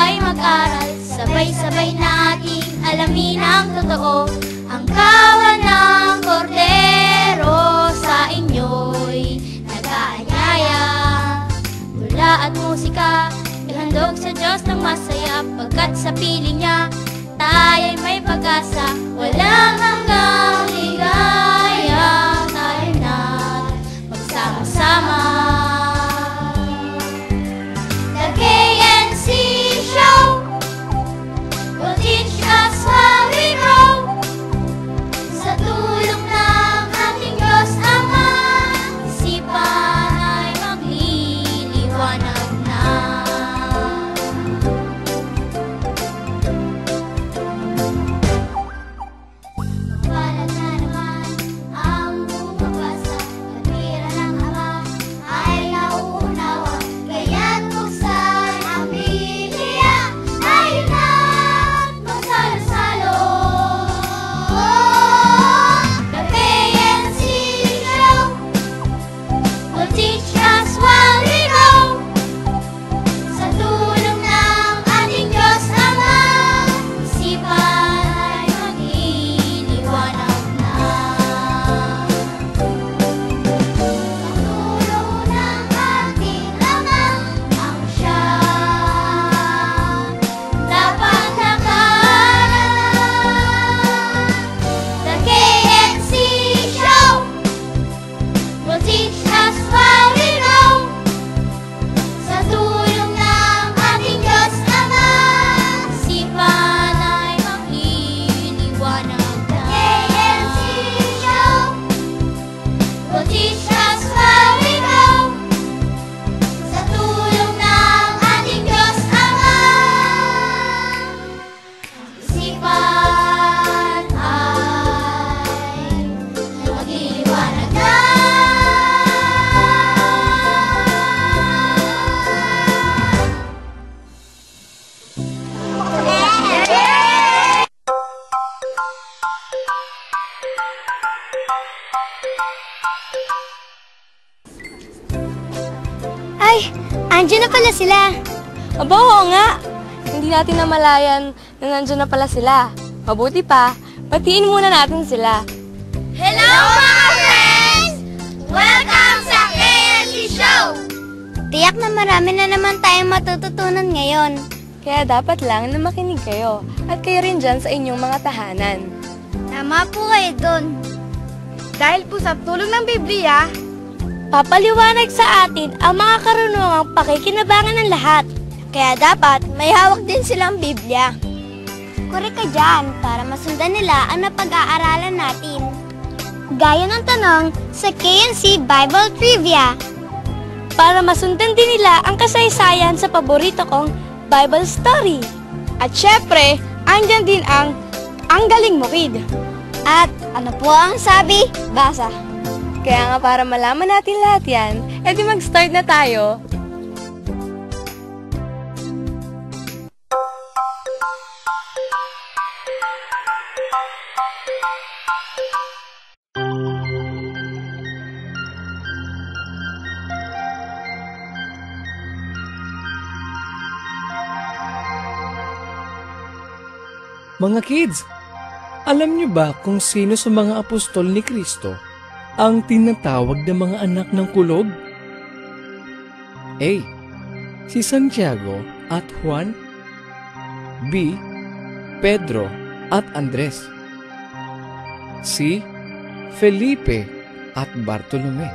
Ay mag-aral. Sabay-sabay nating alamin ang totoo. Ang kawan ng kordero sa inyo'y nag-aanyaya. Tula at musika, ihandog sa Diyos ng masaya. Pagkat sa piling niya, tayo'y may pag-asa. Walang hanggang Ay, andyan na pala sila. Aba, oo nga. Hindi natin namalayan na nandyan na pala sila. Mabuti pa, batiin muna natin sila. Hello mga friends! Welcome sa KNC Show! Tiyak na marami na naman tayong matututunan ngayon. Kaya dapat lang na makinig kayo at kayo rin dyan sa inyong mga tahanan. Tama po kayo doon. Dahil po sa tulong ng Biblia, Papaliwanag sa atin ang mga karunungang pakikinabangan ng lahat. Kaya dapat may hawak din silang Biblia. Korek ka dyan para masundan nila ang napag-aaralan natin. Gaya ng tanong sa KNC Bible Trivia. Para masundan din nila ang kasaysayan sa paborito kong Bible story. at syempre, andyan din ang Ang Galing Mo Kid. At ano po ang sabi? Basa. Kaya nga para malaman natin lahat yan, edi mag-start na tayo. Mga kids, alam niyo ba kung sino sa mga apostol ni Kristo ang tinatawag na mga anak ng kulog? A. Si Santiago at Juan B. Pedro at Andres C. Felipe at Bartolome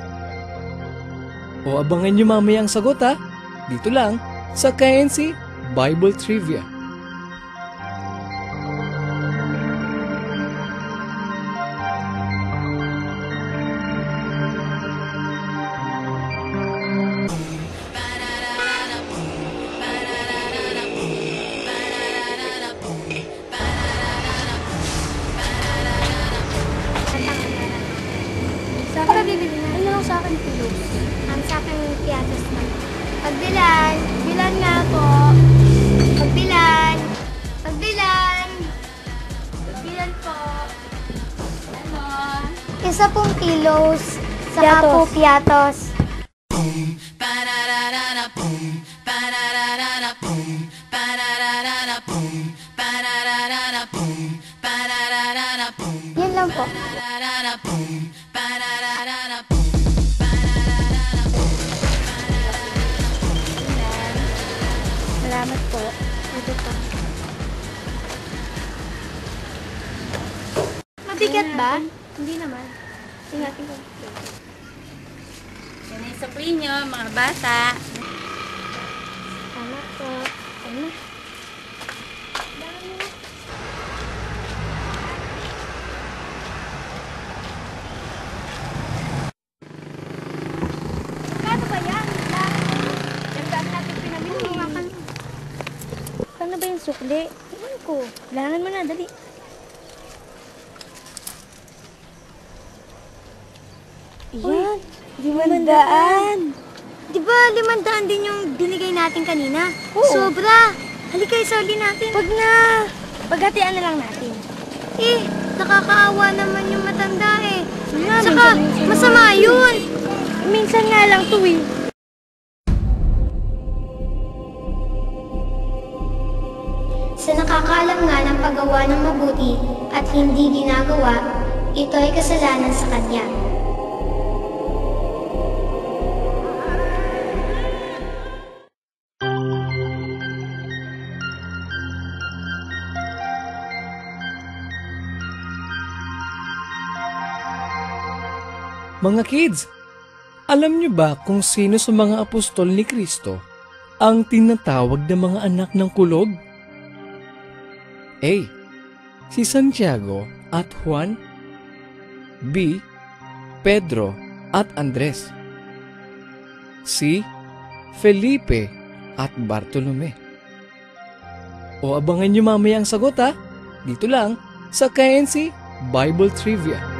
O abangan niyo mamaya ang sagot ha, dito lang sa KNC Bible Trivia. Pagbilan, bilan nga po. Pagbilan, pagbilan. Pagbilan po. Ano? Isa pong kilos, saka po piatos. Ba? Hindi naman. Ingatin ko. Yan ang sukli nyo, mga bata. Salamat po. Ano? Natin pinamili. Kano ba yung sukli? Iwan ko. Kailangan mo na, dali. Yan. Limandaan. Di ba limandaan din yung binigay natin kanina? Sobra. Halika, isauli natin. Pag na. Paghatian na lang natin. Eh, nakakaawa naman yung matanda eh. Saka, masama yun. Minsan nga lang to eh. Sa nakakaalam nga ng paggawa ng mabuti at hindi ginagawa, ito ay kasalanan sa kanya. Mga kids, alam niyo ba kung sino sa mga apostol ni Kristo ang tinatawag na mga anak ng kulog? A. Si Santiago at Juan B. Pedro at Andres C. Felipe at Bartolome O abangan niyo mamaya ang sagot ha, dito lang sa KNC Bible Trivia.